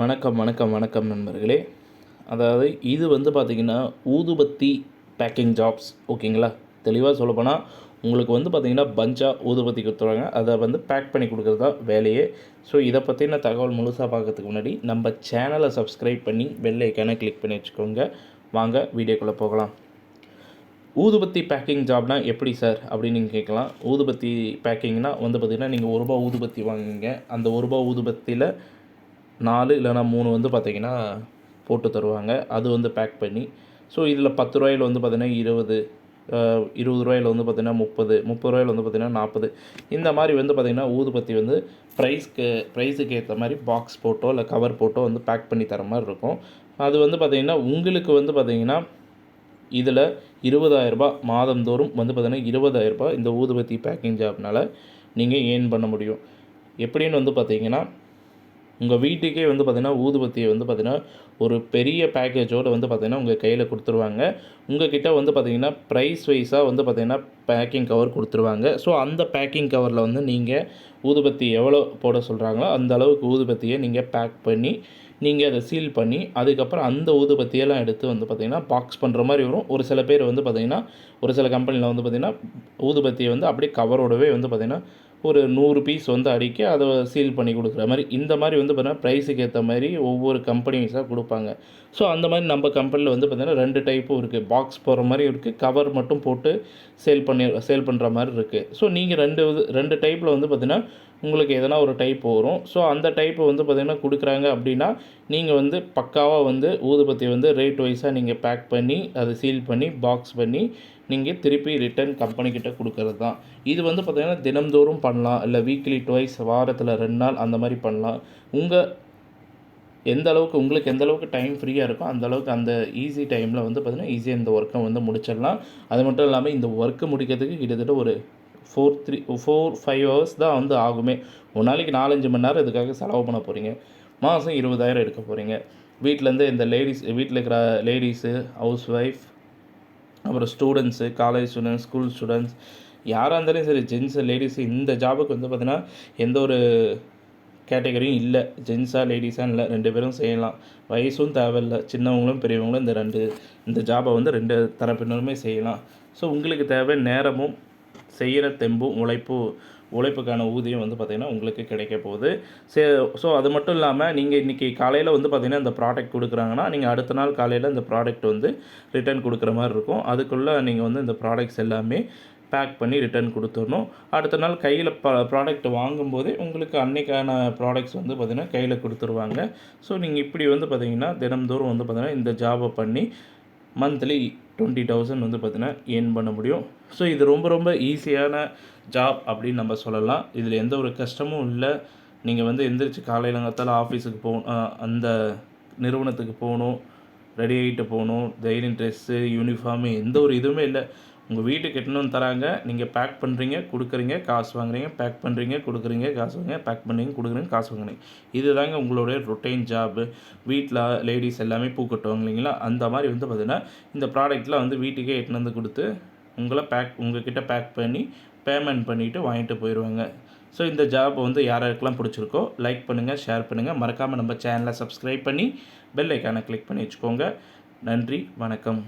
வணக்கம் வணக்கம் வணக்கம் நண்பர்களே. அதாவது இது வந்து பார்த்திங்கன்னா ஊதுபத்தி பேக்கிங் ஜாப்ஸ் ஓகேங்களா? தெளிவாக சொல்லப்போனால் உங்களுக்கு வந்து பார்த்திங்கன்னா பஞ்சாக ஊதுபத்தி கொடுத்துருவாங்க. அதை வந்து பேக் பண்ணி கொடுக்குறது தான் வேலையே. ஸோ இதை பற்றின தகவல் முழுசாக பார்க்கறதுக்கு முன்னாடி நம்ம சேனலை சப்ஸ்கிரைப் பண்ணி பெல் ஐக்கானை கிளிக் பண்ணி வச்சுக்கோங்க. வாங்க வீடியோக்குள்ளே போகலாம். ஊதுபத்தி பேக்கிங் ஜாப்னா எப்படி சார்? அப்படின்னு நீங்கள் கேட்கலாம். ஊதுபத்தி பேக்கிங்னா வந்து பார்த்திங்கன்னா நீங்கள் ஒரு ரூபா ஊதுபத்தி வாங்குங்க. அந்த ஒரு ரூபா ஊதுபத்தியில் நாலு இல்லைனா மூணு வந்து பார்த்திங்கன்னா போட்டு தருவாங்க. அது வந்து பேக் பண்ணி. ஸோ இதில் பத்து ரூபாயில் வந்து பார்த்திங்கன்னா இருபது இருபது ரூபாயில் வந்து பார்த்திங்கன்னா முப்பது முப்பது ரூபாயில் வந்து பார்த்திங்கன்னா நாற்பது. இந்த மாதிரி வந்து பார்த்திங்கன்னா ஊதுபத்தி வந்து ப்ரைஸ்க்கு ப்ரைஸுக்கு ஏற்ற மாதிரி பாக்ஸ் போட்டோ இல்லை கவர் போட்டோ வந்து பேக் பண்ணி தர மாதிரி இருக்கும். அது வந்து பார்த்திங்கன்னா உங்களுக்கு வந்து பார்த்திங்கன்னா இதில் இருபதாயிரரூபா மாதந்தோறும் வந்து பார்த்திங்கன்னா இருபதாயிரரூபா இந்த ஊதுபத்தி பேக்கிங் ஜாப்னால் நீங்கள் ஏர்ன் பண்ண முடியும். எப்படின்னு வந்து பார்த்தீங்கன்னா உங்கள் வீட்டுக்கே வந்து பார்த்தீங்கன்னா ஊதுபத்தியை வந்து பார்த்திங்கன்னா ஒரு பெரிய பேக்கேஜோடு வந்து பார்த்திங்கன்னா உங்கள் கையில் கொடுத்துருவாங்க. உங்ககிட்ட வந்து பார்த்தீங்கன்னா ப்ரைஸ் வைஸாக வந்து பார்த்தீங்கன்னா பேக்கிங் கவர் கொடுத்துருவாங்க. ஸோ அந்த பேக்கிங் கவரில் வந்து நீங்கள் ஊதுபத்தி எவ்வளோ போட சொல்கிறாங்களோ அந்த அளவுக்கு ஊதுபத்தியை நீங்கள் பேக் பண்ணி நீங்கள் அதை சீல் பண்ணி அதுக்கப்புறம் அந்த ஊதுபத்தியெல்லாம் எடுத்து வந்து பார்த்திங்கன்னா பாக்ஸ் பண்ணுற மாதிரி வரும். ஒரு சில பேர் வந்து பார்த்திங்கன்னா ஒரு சில கம்பெனியில் வந்து பார்த்திங்கன்னா ஊதுபத்தியை வந்து அப்படியே கவரோடவே வந்து பார்த்திங்கன்னா ஒரு நூறு பீஸ் வந்து அடிக்க அதை சீல் பண்ணி கொடுக்குற மாதிரி இந்த மாதிரி வந்து பார்த்திங்கன்னா ப்ரைஸுக்கு ஏற்ற மாதிரி ஒவ்வொரு கம்பெனிஸாக கொடுப்பாங்க. ஸோ அந்த மாதிரி நம்ம கம்பெனியில் வந்து பார்த்திங்கன்னா ரெண்டு டைப்பும் இருக்குது பாக்ஸ் போகிற மாதிரி இருக்குது கவர் மட்டும் போட்டு சேல் பண்ணி சேல் பண்ணுற மாதிரி இருக்குது ஸோ நீங்கள் ரெண்டு இது- ரெண்டு டைப்பில் வந்து பார்த்திங்கன்னா உங்களுக்கு எதனா ஒரு டைப் வரும். ஸோ அந்த டைப்பை வந்து பார்த்திங்கன்னா கொடுக்குறாங்க அப்படின்னா நீங்கள் வந்து பக்காவாக வந்து ஊதுபத்தி வந்து ரேட் வைஸாக நீங்கள் பேக் பண்ணி அதை சீல் பண்ணி பாக்ஸ் பண்ணி நீங்கள் திருப்பி ரிட்டர்ன் கம்பெனிக்கிட்ட கொடுக்கறது தான். இது வந்து பார்த்திங்கன்னா தினம்தோறும் பண்ணலாம். இல்லை வீக்லி டுவைஸ் வாரத்தில் ரெண்டு நாள் அந்த மாதிரி பண்ணலாம். உங்கள் எந்த அளவுக்கு உங்களுக்கு எந்த அளவுக்கு டைம் ஃப்ரீயாக இருக்கோ அந்த அளவுக்கு அந்த ஈஸி டைமில் வந்து பார்த்திங்கன்னா ஈஸியாக இந்த ஒர்க்கை வந்து முடிச்சிடலாம். அது மட்டும் இல்லாமல் இந்த ஒர்க்கு முடிக்கிறதுக்கு கிட்டத்தட்ட ஒரு four three four five hours தான் வந்து ஆகுமே. ஒரு நாளைக்கு நாலஞ்சு மணி நேரம் இதுக்காக செலவு பண்ண போகிறீங்க மாதம் இருபதாயிரம் எடுக்க போகிறீங்க வீட்டிலேருந்து இந்த லேடிஸ் வீட்டில் இருக்கிற லேடிஸு ஹவுஸ் ஒய்ஃப் அப்புறம் students college students school students யாராக இருந்தாலும் சரி ஜென்ஸு லேடிஸு இந்த ஜாபுக்கு வந்து பார்த்திங்கன்னா எந்த ஒரு கேட்டகரியும் இல்லை. ஜென்ஸாக லேடிஸாக இல்லை. ரெண்டு பேரும் செய்யலாம். வயசும் தேவையில்லை. சின்னவங்களும் பெரியவங்களும் இந்த ரெண்டு இந்த ஜாபை வந்து ரெண்டு தரப்பினருமே செய்யலாம். ஸோ உங்களுக்கு தேவை நேரமும் செய்கிற தெம்பும் உழைப்பு உழைப்புக்கான ஊதியம் வந்து பார்த்திங்கன்னா உங்களுக்கு கிடைக்க போகுது. சே ஸோ அது மட்டும் இல்லாமல் நீங்கள் இன்றைக்கி காலையில் வந்து பார்த்திங்கன்னா இந்த ப்ராடக்ட் கொடுக்குறாங்கன்னா நீங்கள் அடுத்த நாள் காலையில் இந்த ப்ராடக்ட் வந்து ரிட்டர்ன் கொடுக்குற மாதிரி இருக்கும். அதுக்குள்ளே நீங்கள் வந்து இந்த ப்ராடக்ட்ஸ் எல்லாமே பேக் பண்ணி ரிட்டர்ன் கொடுத்துடணும். அடுத்த நாள் கையில் ப ப்ராடக்ட் வாங்கும்போதே உங்களுக்கு அன்னைக்கான ப்ராடக்ட்ஸ் வந்து பார்த்திங்கன்னா கையில் கொடுத்துருவாங்க. ஸோ நீங்கள் இப்படி வந்து பார்த்திங்கன்னா தினம்தோறும் வந்து பார்த்திங்கன்னா இந்த ஜாபை பண்ணி மந்த்லி டுவெண்ட்டி தௌசண்ட் வந்து பார்த்திங்கன்னா ஏர்ன் பண்ண முடியும். ஸோ இது ரொம்ப ரொம்ப ஈஸியான ஜாப் அப்படின்னு நம்ம சொல்லலாம். இதில் எந்த ஒரு கஷ்டமும் இல்லை. நீங்கள் வந்து எந்திரிச்சு காலையிலங்கத்தால் ஆஃபீஸுக்கு போகணும் அந்த நிறுவனத்துக்கு போகணும். ரெடி ஆகிட்டு போகணும். டெய்லி ட்ரெஸ்ஸு யூனிஃபார்மு எந்த ஒரு இதுவுமே இல்லை. உங்கள் வீட்டுக்கு எட்டணும்னு தராங்க. நீங்கள் பேக் பண்ணுறீங்க கொடுக்குறீங்க காசு வாங்குறீங்க பேக் பண்ணுறீங்க கொடுக்குறீங்க காசு வாங்குறீங்க பேக் பண்ணுறீங்க கொடுக்குறீங்க காசு வாங்குறீங்க. இதுதாங்க உங்களுடைய ரொட்டைன் ஜாப்பு வீட்டில் லேடிஸ் எல்லாமே பூ கட்டுவாங்க இல்லைங்களா? அந்த மாதிரி வந்து பார்த்திங்கன்னா இந்த ப்ராடக்ட்லாம் வந்து வீட்டுக்கே எட்டுன்னு வந்து கொடுத்து உங்களை பேக் உங்ககிட்ட பேக் பண்ணி பேமெண்ட் பண்ணிவிட்டு வாங்கிட்டு போயிடுவாங்க ஸோ இந்த ஜாப் வந்து யாருக்கெல்லாம் பிடிச்சிருக்கோ லைக் பண்ணுங்கள் ஷேர் பண்ணுங்கள் மறக்காமல் நம்ம சேனலை சப்ஸ்கிரைப் பண்ணி பெல் ஐக்கானை கிளிக் பண்ணி வச்சுக்கோங்க. நன்றி வணக்கம்.